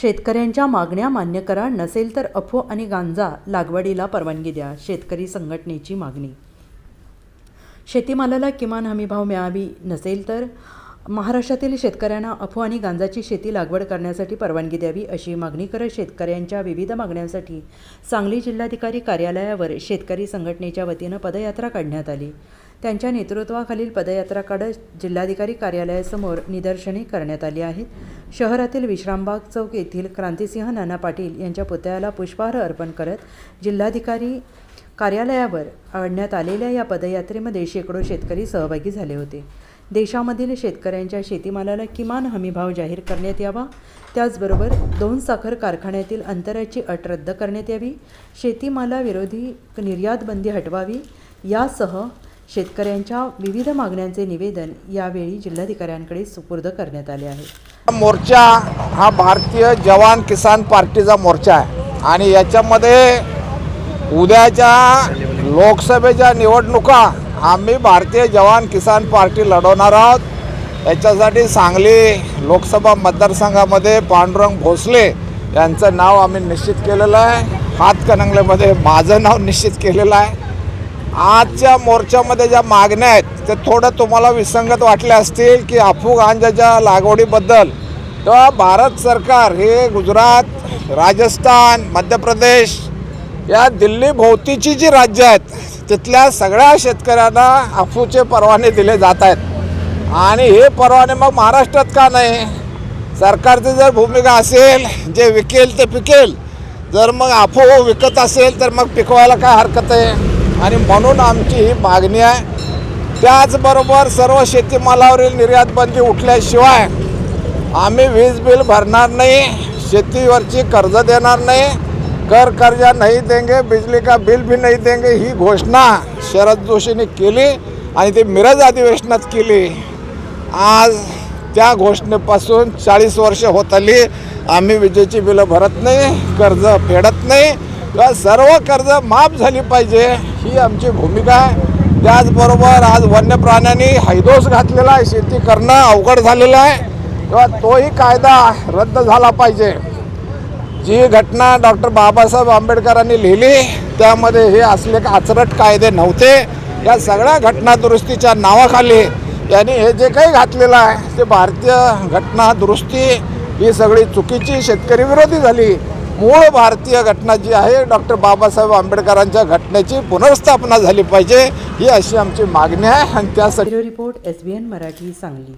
शेतकऱ्यांच्या मागण्या मान्य करा नसेल तर अफो आणि गांजा लागवडीला परवानगी द्या शेतकरी संघटनेची मागणी. शेतीमालाला किमान हमीभाव मिळावी नसेल तर महाराष्ट्रातील शेतकऱ्यांना अफो आणि गांजाची शेती लागवड करण्यासाठी परवानगी द्यावी अशी मागणी करत शेतकऱ्यांच्या विविध मागण्यांसाठी सांगली जिल्हाधिकारी कार्यालयावर शेतकरी संघटनेच्या वतीनं पदयात्रा काढण्यात आली. त्यांच्या नेतृत्वाखालील पदयात्रा काढत जिल्हाधिकारी कार्यालयासमोर निदर्शने करण्यात आली आहेत. शहरातील विश्रामबाग चौक येथील क्रांतिसिंह नाना पाटील यांच्या पुतळ्याला पुष्पहार अर्पण करत जिल्हाधिकारी कार्यालयावर आणण्यात आलेल्या या पदयात्रेमध्ये शेकडो शेतकरी सहभागी झाले होते. देशामधील शेतकऱ्यांच्या शेतीमालाला किमान हमीभाव जाहीर करण्यात यावा. त्याचबरोबर दोन साखर कारखान्यातील अंतराची अट रद्द करण्यात यावी. शेतीमालाविरोधी निर्यातबंदी हटवावी. यासह शेतकऱ्यांच्या विविध मागण्यांचे निवेदन यावेळी जिल्हाधिकाऱ्यांकडे सुपूर्द करण्यात आले आहे. मोर्चा हा भारतीय जवान किसान पार्टीचा मोर्चा आहे. आणि याच्यामध्ये उद्याच्या लोकसभेच्या निवडणुका आम्ही भारतीय जवान किसान पार्टी लढवणार आहोत. याच्यासाठी सांगली लोकसभा मतदारसंघामध्ये पांडुरंग भोसले यांचं नाव आम्ही निश्चित केलेलं आहे. हातकणंगलेमध्ये माझं नाव निश्चित केलेलं आहे. आजच्या मोर्चामध्ये ज्या मागण्या आहेत ते थोडं तुम्हाला विसंगत वाटल्या असतील की अफू गांजाच्या लागवडीबद्दल. तेव्हा भारत सरकार हे गुजरात राजस्थान मध्य प्रदेश या दिल्ली भोवतीची जी राज्य आहेत तिथल्या सगळ्या शेतकऱ्यांना अफूचे परवाने दिले जात आहेत. आणि हे परवाने मग महाराष्ट्रात का नाही? सरकारची जर भूमिका असेल जे विकेल ते पिकेल. जर मग अफू विकत असेल तर मग पिकवायला काय हरकत आहे? आणि म्हणून आमची ही मागणी आहे. त्याचबरोबर सर्व शेतीमालावरील निर्यात बंदी उठल्याशिवाय आम्ही वीज बिल भरणार नाही शेतीवरची कर्ज देणार नाही कर कर्जा नाही देंगे बिजली का बिल भी नाही देंगे ही घोषणा शरद जोशीने केली आणि ती मिरज अधिवेशनात केली. आज त्या घोषणेपासून चाळीस वर्ष होत आली. आम्ही विजेची बिलं भरत नाही कर्ज फेडत नाही. किंवा सर्व कर्ज माफ झाली पाहिजे ही आमची भूमिका आहे. त्याचबरोबर आज वन्य प्राण्यांनी हैदोस घातलेला आहे शेती करणं अवघड झालेलं आहे. किंवा तोही कायदा रद्द झाला पाहिजे. जी घटना डॉक्टर बाबासाहेब आंबेडकरांनी लिहिली त्यामध्ये हे असले आचरट कायदे नव्हते. या सगळ्या घटना दुरुस्तीच्या नावाखाली यांनी हे जे काही घातलेलं आहे ते भारतीय घटना दुरुस्ती ही सगळी चुकीची शेतकरी विरोधी झाली. मूळ भारतीय घटना जी आहे डॉक्टर बाबासाहेब आंबेडकरांच्या घटनेची पुनर्स्थापना झाली पाहिजे ही अशी आमची मागणी आहे आणि त्यासाठी report S B N Marathi Sangli.